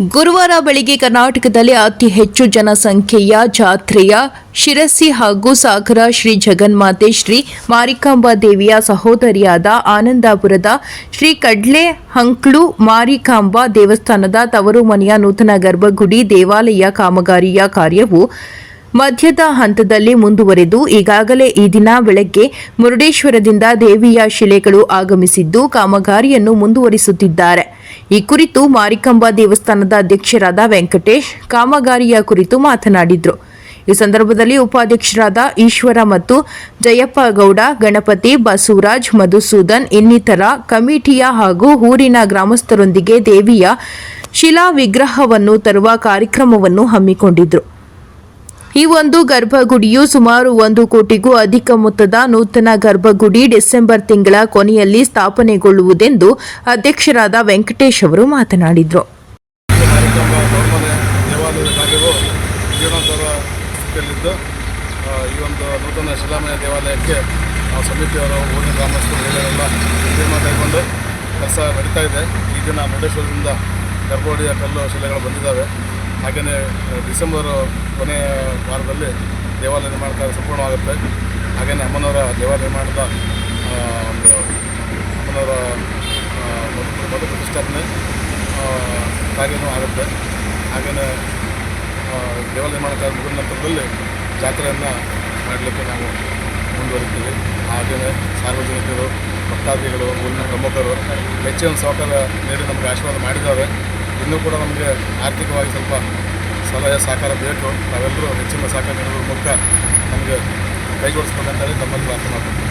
ಗುರುವಾರ ಬೆಳಿಗ್ಗೆ ಕರ್ನಾಟಕದಲ್ಲಿ ಅತಿ ಹೆಚ್ಚು ಜನಸಂಖ್ಯೆಯ ಜಾತ್ರೆಯ ಶಿರಸಿ ಹಾಗೂ ಸಾಗರ ಶ್ರೀ ಜಗನ್ಮಾತೆ ಶ್ರೀ ಮಾರಿಕಾಂಬಾ ದೇವಿಯ ಸಹೋದರಿಯಾದ ಆನಂದಾಪುರದ ಶ್ರೀ ಕಡ್ಲೆ ಹಂಕ್ಳು ಮಾರಿಕಾಂಬಾ ದೇವಸ್ಥಾನದ ತವರು ಮನೆಯ ನೂತನ ಗರ್ಭಗುಡಿ ದೇವಾಲಯ ಕಾಮಗಾರಿಯ ಕಾರ್ಯವು ಮಧ್ಯದ ಹಂತದಲ್ಲಿ ಮುಂದುವರೆದು ಈಗಾಗಲೇ ಈ ದಿನ ಬೆಳಗ್ಗೆ ಮುರುಡೇಶ್ವರದಿಂದ ದೇವಿಯ ಶಿಲೆಗಳು ಆಗಮಿಸಿದ್ದು ಕಾಮಗಾರಿಯನ್ನು ಮುಂದುವರಿಸುತ್ತಿದ್ದಾರೆ. ಈ ಕುರಿತು ಮಾರಿಕಂಬ ದೇವಸ್ಥಾನದ ಅಧ್ಯಕ್ಷರಾದ ವೆಂಕಟೇಶ್ ಕಾಮಗಾರಿಯ ಕುರಿತು ಮಾತನಾಡಿದರು. ಈ ಸಂದರ್ಭದಲ್ಲಿ ಉಪಾಧ್ಯಕ್ಷರಾದ ಈಶ್ವರ ಮತ್ತು ಜಯಪ್ಪ ಗೌಡ, ಗಣಪತಿ, ಬಸವರಾಜ್, ಮಧುಸೂದನ್ ಇನ್ನಿತರ ಕಮಿಟಿಯ ಹಾಗೂ ಊರಿನ ಗ್ರಾಮಸ್ಥರೊಂದಿಗೆ ದೇವಿಯ ಶಿಲಾ ವಿಗ್ರಹವನ್ನು ತರುವ ಕಾರ್ಯಕ್ರಮವನ್ನು ಹಮ್ಮಿಕೊಂಡಿದ್ರು. ಈ ಒಂದು ಗರ್ಭಗುಡಿಯು ಸುಮಾರು ಒಂದು ಕೋಟಿಗೂ ಅಧಿಕ ಮೊತ್ತದ ನೂತನ ಗರ್ಭಗುಡಿ ಡಿಸೆಂಬರ್ ತಿಂಗಳ ಕೊನೆಯಲ್ಲಿ ಸ್ಥಾಪನೆಗೊಳ್ಳುವುದೆಂದು ಅಧ್ಯಕ್ಷರಾದ ವೆಂಕಟೇಶ್ ಅವರು ಮಾತನಾಡಿದರು. ಈ ಒಂದು ದೇವಾಲಯಕ್ಕೆ ಕೆಲಸ ನಡೀತಾ ಇದೆ ಈ ದಿನ ಮುರುಡೇಶ್ವರದಿಂದ ಗರ್ಭಗುಡಿಯ ಕಲ್ಲು ಶಿಲೆಗಳು ಬಂದಿದ್ದಾವೆ. ಹಾಗೆಯೇ ಡಿಸೆಂಬರ್ ಕೊನೆಯ ವಾರದಲ್ಲಿ ದೇವಾಲಯ ನಿರ್ಮಾಣ ಕಾರ್ಯ ಸಂಪೂರ್ಣವಾಗುತ್ತೆ. ಹಾಗೆಯೇ ಅಮ್ಮನವರ ದೇವಾಲಯ ನಿರ್ಮಾಣದ ಒಂದು ಅಮ್ಮನವರ ಮಧು ಪ್ರತಿಷ್ಠಾಪನೆ ಕಾರ್ಯನೂ ಆಗುತ್ತೆ. ಹಾಗೆಯೇ ದೇವಾಲಯ ನಿರ್ಮಾಣ ಕಾರ್ಯ ಮುಗಿದ ನಂತರದಲ್ಲಿ ಜಾತ್ರೆಯನ್ನು ಮಾಡಲಿಕ್ಕೆ ನಾವು ಮುಂದುವರಿತೀವಿ. ಹಾಗೆಯೇ ಸಾರ್ವಜನಿಕರು, ಭಕ್ತಾದಿಗಳು, ಊರಿನ ಪ್ರಮುಖರು, ಹೆಚ್ಚಿನ ಸಹಕಾರ ನೀಡಿ ನಮಗೆ ಆಶೀರ್ವಾದ ಮಾಡಿದ್ದಾರೆ. ಇನ್ನೂ ಕೂಡ ನಮಗೆ ಆರ್ಥಿಕವಾಗಿ ಸ್ವಲ್ಪ ಸಲಹೆ, ಸಹಕಾರ ಬೇಕು. ನಾವೆಲ್ಲರೂ ಹೆಚ್ಚಿನ ಸಹಕಾರ ನೀಡೋದ್ರ ಮೂಲಕ ನಮಗೆ ಕೈಗೊಳಿಸ್ಬೇಕಂತೇಳಿ ತಮ್ಮಲ್ಲಿ ಪ್ರಾರ್ಥನೆ ಮಾಡ್ತೀನಿ.